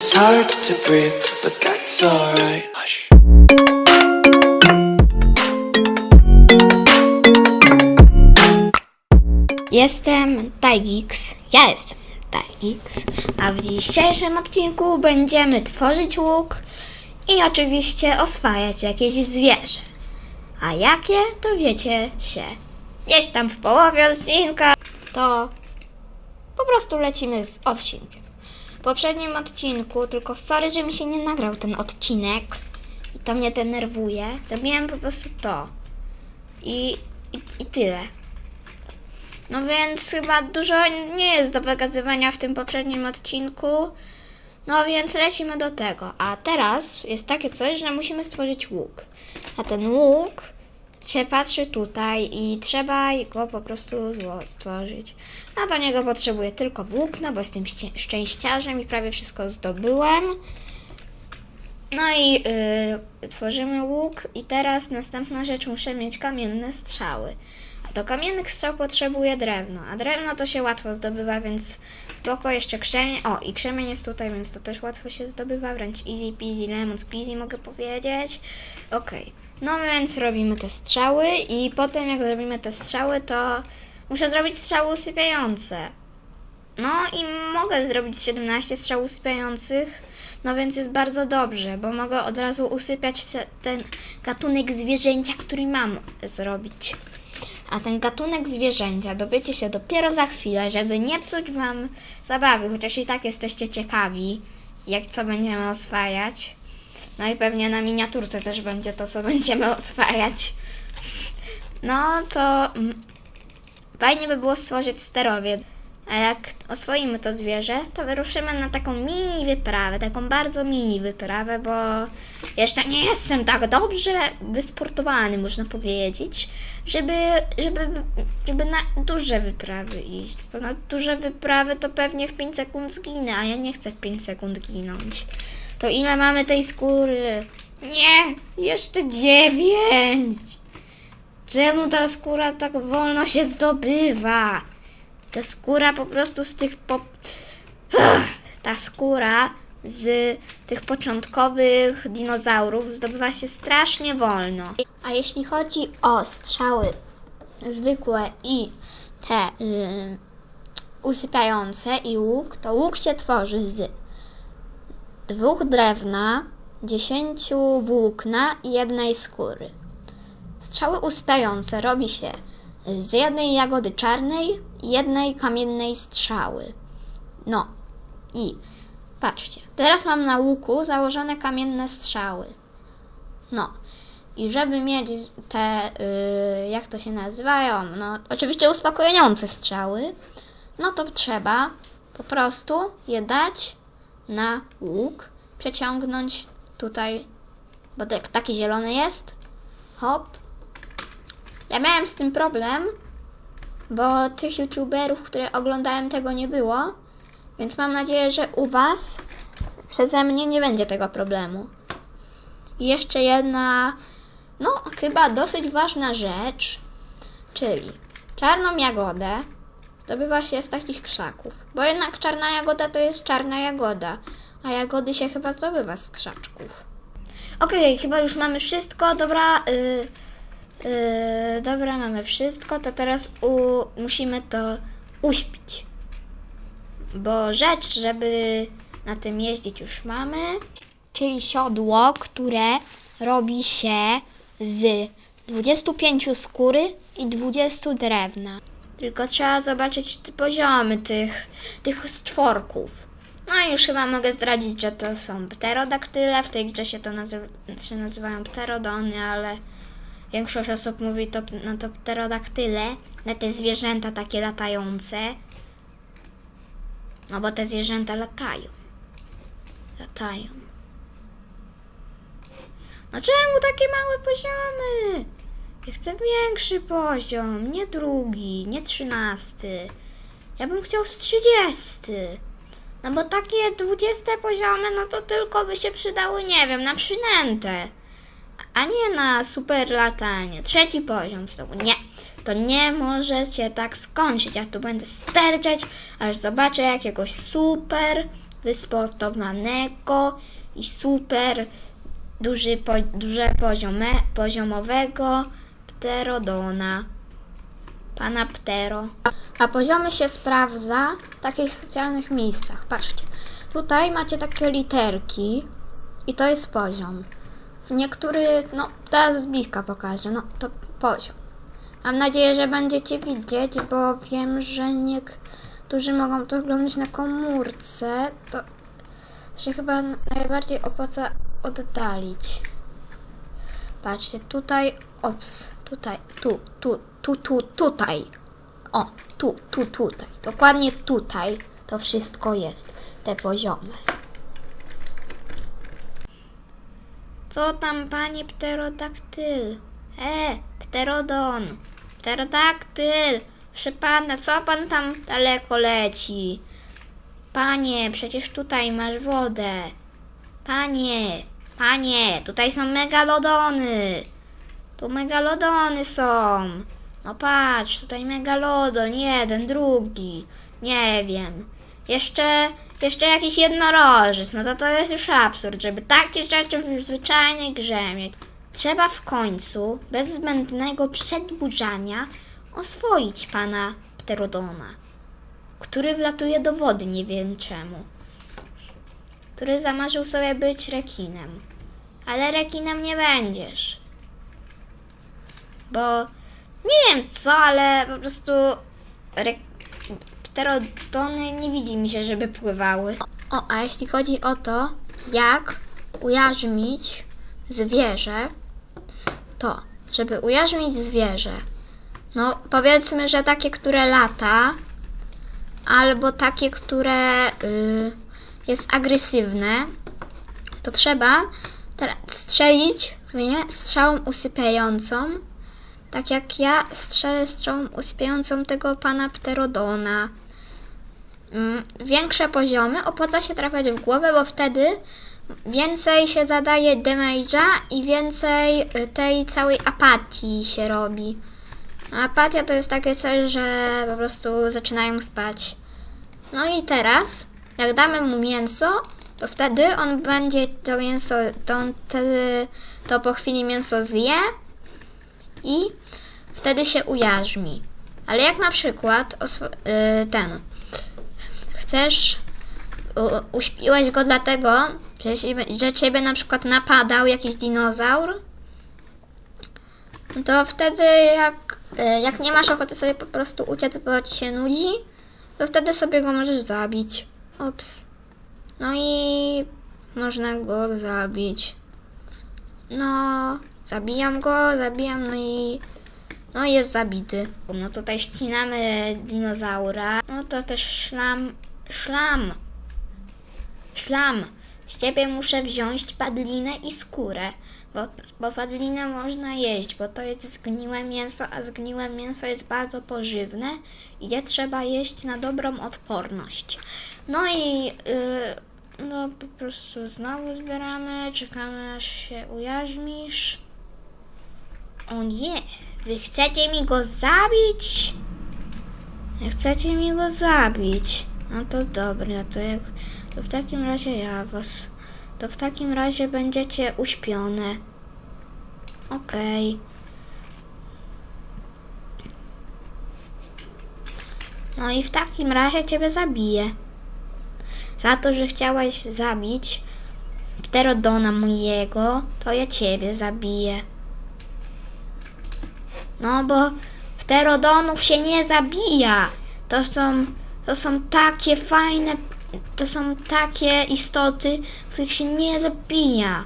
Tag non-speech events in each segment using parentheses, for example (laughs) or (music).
It's hard to breathe, but that's alright. Jestem Tajgix. Ja jestem Tajgix. A w dzisiejszym odcinku będziemy tworzyć łuk i oczywiście oswajać jakieś zwierzę. A jakie, to wiecie się. Gdzieś tam w połowie odcinka to po prostu lecimy z odcinkiem. W poprzednim odcinku, tylko sorry, że mi się nie nagrał ten odcinek i to mnie denerwuje. Zrobiłem po prostu to. I, i, i tyle. No więc chyba dużo nie jest do pokazywania w tym poprzednim odcinku. No więc lecimy do tego. A teraz jest takie coś, że musimy stworzyć łuk. A ten łuk się patrzy tutaj i trzeba go po prostu stworzyć. A do niego potrzebuję tylko włókna, bo jestem szczęściarzem i prawie wszystko zdobyłem. No i yy, tworzymy łuk i teraz następna rzecz, muszę mieć kamienne strzały. Do kamiennych strzał potrzebuję drewno, a drewno to się łatwo zdobywa, więc spoko, jeszcze krzemień. O, i krzemień jest tutaj, więc to też łatwo się zdobywa, wręcz easy peasy, lemon squeezy mogę powiedzieć. Okej, no więc robimy te strzały i potem jak zrobimy te strzały, to muszę zrobić strzały usypiające. No i mogę zrobić 17 strzał usypiających, no więc jest bardzo dobrze, bo mogę od razu usypiać te, ten gatunek zwierzęcia, który mam zrobić. A ten gatunek zwierzęcia dowiecie się dopiero za chwilę, żeby nie psuć wam zabawy, chociaż i tak jesteście ciekawi, jak co będziemy oswajać. No i pewnie na miniaturce też będzie to, co (laughs) będziemy oswajać. No to mm, fajnie by było stworzyć sterowiec. A jak oswoimy to zwierzę, to wyruszymy na taką mini wyprawę, taką bardzo mini wyprawę, bo jeszcze nie jestem tak dobrze wysportowany, można powiedzieć, żeby, żeby, żeby na duże wyprawy iść. Bo na duże wyprawy to pewnie w 5 sekund zginę, a ja nie chcę w 5 sekund ginąć. To ile mamy tej skóry? Nie, jeszcze 9. Czemu ta skóra tak wolno się zdobywa? Ta skóra po prostu z tych po... (sighs) Ta skóra z tych początkowych dinozaurów zdobywa się strasznie wolno. A jeśli chodzi o strzały zwykłe i te y, usypiające i łuk, to łuk się tworzy z dwóch drewna, dziesięciu włókna i jednej skóry. Strzały usypiające robi się z jednej jagody czarnej jednej kamiennej strzały. No i patrzcie, teraz mam na łuku założone kamienne strzały. No i żeby mieć te, y, jak to się nazywają, no oczywiście uspokajające strzały, no to trzeba po prostu je dać na łuk, przeciągnąć tutaj, bo tak, taki zielony jest, hop, ja miałem z tym problem, bo tych youtuberów, które oglądałem, tego nie było. Więc mam nadzieję, że u Was przeze mnie nie będzie tego problemu. I jeszcze jedna, no chyba dosyć ważna rzecz, czyli czarną jagodę zdobywa się z takich krzaków. Bo jednak czarna jagoda to jest czarna jagoda, a jagody się chyba zdobywa z krzaczków. Okej, chyba już mamy wszystko. Dobra, y, Yy, dobra, mamy wszystko, to teraz u, musimy to uśpić. Bo rzecz, żeby na tym jeździć już mamy, czyli siodło, które robi się z 25 skóry i 20 drewna. Tylko trzeba zobaczyć te poziomy tych, tych stworków. No i już chyba mogę zdradzić, że to są pterodaktyle. W tej grze się to nazy- się nazywają pterodony, ale Większość osób mówi to, na to pterodaktyle, na te zwierzęta takie latające. No bo te zwierzęta latają. Latają. No czemu takie małe poziomy? Ja chcę większy poziom, nie drugi, nie trzynasty. Ja bym chciał z trzydziesty. No bo takie dwudzieste poziomy, no to tylko by się przydały, nie wiem, na przynętę a nie na super latanie. Trzeci poziom znowu. Nie, to nie może się tak skończyć. Ja tu będę sterczeć, aż zobaczę jakiegoś super wysportowanego i super duży, po, duże poziome, poziomowego pterodona. Pana Ptero. A poziomy się sprawdza w takich specjalnych miejscach. Patrzcie. Tutaj macie takie literki i to jest poziom. W niektórych, no teraz z bliska pokażę, no to poziom. Mam nadzieję, że będziecie widzieć, bo wiem, że niektórzy mogą to oglądać na komórce, to się chyba najbardziej opłaca oddalić. Patrzcie, tutaj, ops, tutaj, tu, tu, tu, tu, tutaj. O, tu, tu, tutaj. Dokładnie tutaj to wszystko jest, te poziomy. Co tam, panie pterodaktyl? E, pterodon, pterodaktyl. Proszę pana, co pan tam daleko leci? Panie, przecież tutaj masz wodę. Panie, panie, tutaj są megalodony. Tu megalodony są. No patrz, tutaj megalodon, jeden, drugi. Nie wiem. Jeszcze, jeszcze jakiś jednorożec. No to to jest już absurd, żeby takie rzeczy w zwyczajnej grze mieć. Trzeba w końcu, bez zbędnego przedłużania, oswoić pana Pterodona, który wlatuje do wody nie wiem czemu. Który zamarzył sobie być rekinem. Ale rekinem nie będziesz. Bo nie wiem co, ale po prostu re... pterodony nie widzi mi się, żeby pływały. O, a jeśli chodzi o to, jak ujarzmić zwierzę, to, żeby ujarzmić zwierzę, no powiedzmy, że takie, które lata, albo takie, które y, jest agresywne, to trzeba strzelić w nie strzałą usypiającą, tak jak ja strzelę strzałą usypiającą tego pana Pterodona. Mm, Większe poziomy opłaca się trafiać w głowę, bo wtedy więcej się zadaje damage'a i więcej y, tej całej apatii się robi. Apatia to jest takie coś, że po prostu zaczynają spać. No i teraz, jak damy mu mięso, to wtedy on będzie to mięso, to on wtedy to po chwili mięso zje i wtedy się ujarzmi. Ale jak na przykład y, ten chcesz uśpiłeś go dlatego, że, że ciebie na przykład napadał jakiś dinozaur, to wtedy jak, y, jak nie masz ochoty sobie po prostu uciec, bo ci się nudzi, to wtedy sobie go możesz zabić. Ops. No i można go zabić. No, zabijam go, zabijam, no i no jest zabity. No tutaj ścinamy dinozaura. No to też szlam, szlam, szlam. Z ciebie muszę wziąć padlinę i skórę, bo, bo padlinę można jeść, bo to jest zgniłe mięso, a zgniłe mięso jest bardzo pożywne i je trzeba jeść na dobrą odporność. No i yy, no po prostu znowu zbieramy, czekamy aż się ujarzmisz. O nie, wy chcecie mi go zabić? Nie chcecie mi go zabić. No to dobra, to jak to w takim razie ja was. To w takim razie będziecie uśpione. Okej. No i w takim razie ciebie zabiję. Za to, że chciałaś zabić pterodona mojego, to ja ciebie zabiję. No bo pterodonów się nie zabija. To są, to są takie fajne, to są takie istoty, których się nie zabija.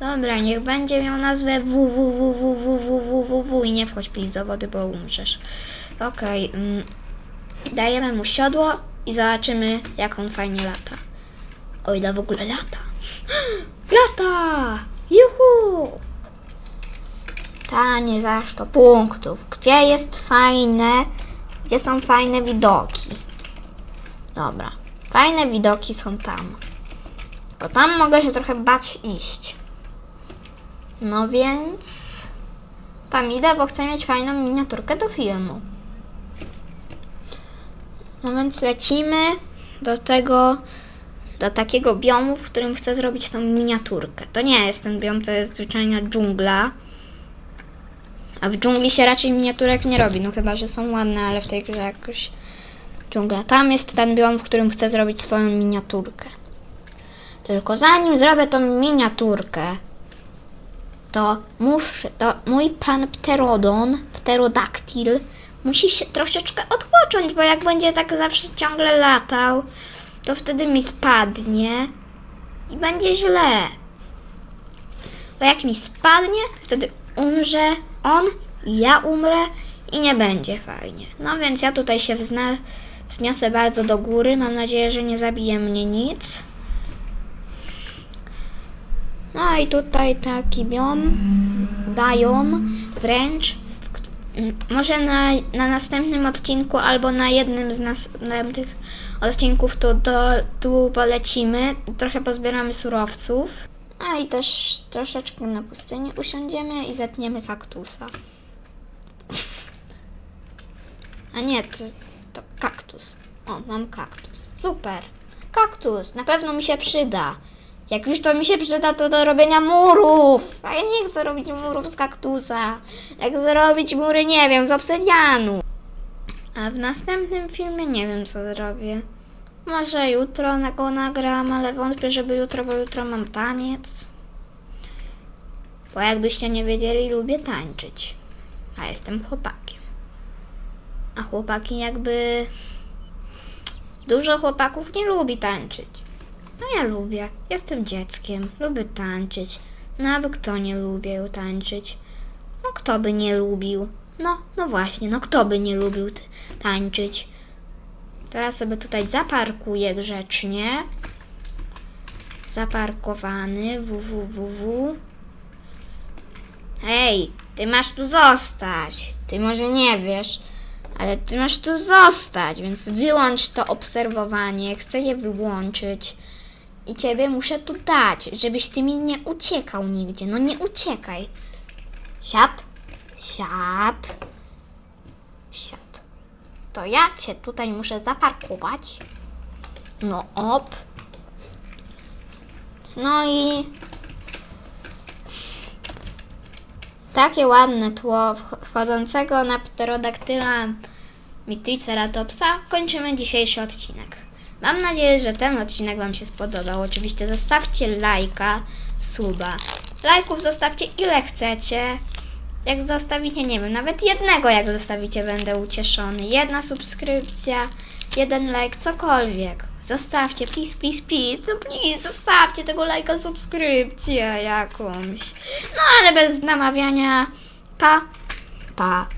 Dobra, niech będzie miał nazwę www i nie wchodź please do wody, bo umrzesz. Okej, mm, dajemy mu siodło i zobaczymy, jak on fajnie lata. O ile w ogóle lata. (gasps) Lata! Juhu! Tanie zaś to punktów. Gdzie jest fajne, gdzie są fajne widoki? Dobra, fajne widoki są tam. Bo tam mogę się trochę bać iść. No więc tam idę, bo chcę mieć fajną miniaturkę do filmu. No więc lecimy do tego, do takiego biomu, w którym chcę zrobić tą miniaturkę. To nie jest ten biom, to jest zwyczajna dżungla. A w dżungli się raczej miniaturek nie robi, no chyba, że są ładne, ale w tej grze jakoś dżungla. Tam jest ten biom, w którym chcę zrobić swoją miniaturkę. Tylko zanim zrobię tą miniaturkę, to muszę, to mój pan pterodon, pterodaktyl, musi się troszeczkę odpocząć, bo jak będzie tak zawsze ciągle latał, to wtedy mi spadnie i będzie źle. Bo jak mi spadnie, to wtedy umrze on, ja umrę i nie będzie fajnie. No więc ja tutaj się wzna, wzniosę bardzo do góry. Mam nadzieję, że nie zabije mnie nic. No i tutaj taki biom, biom wręcz. Może na, na następnym odcinku albo na jednym z następnych odcinków to do, tu polecimy. Trochę pozbieramy surowców. A i też troszeczkę na pustyni usiądziemy i zetniemy kaktusa. A nie, to, to kaktus. O, mam kaktus. Super. Kaktus, na pewno mi się przyda. Jak już to mi się przyda, to do robienia murów. A ja nie chcę robić murów z kaktusa. Jak chcę robić mury, nie wiem, z obsydianu. A w następnym filmie nie wiem, co zrobię. Może jutro na go nagram, ale wątpię, żeby jutro, bo jutro mam taniec. Bo jakbyście nie wiedzieli, lubię tańczyć. A jestem chłopakiem. A chłopaki jakby... Dużo chłopaków nie lubi tańczyć. No ja lubię. Jestem dzieckiem. Lubię tańczyć. No aby kto nie lubił tańczyć? No kto by nie lubił? No, no właśnie, no kto by nie lubił tańczyć? To ja sobie tutaj zaparkuję grzecznie. Zaparkowany. www. Hej, ty masz tu zostać. Ty może nie wiesz, ale ty masz tu zostać, więc wyłącz to obserwowanie. Chcę je wyłączyć. I ciebie muszę tu dać, żebyś ty mi nie uciekał nigdzie. No nie uciekaj. Siad. Siad. Siad to ja cię tutaj muszę zaparkować. No op. No i takie ładne tło wch- wchodzącego na pterodaktyla mi Triceratopsa kończymy dzisiejszy odcinek. Mam nadzieję, że ten odcinek Wam się spodobał. Oczywiście zostawcie lajka, suba. Lajków zostawcie ile chcecie. Jak zostawicie, nie wiem, nawet jednego jak zostawicie, będę ucieszony. Jedna subskrypcja, jeden like, cokolwiek. Zostawcie, please, please, please, no please, zostawcie tego lajka, subskrypcję jakąś. No ale bez namawiania, pa, pa.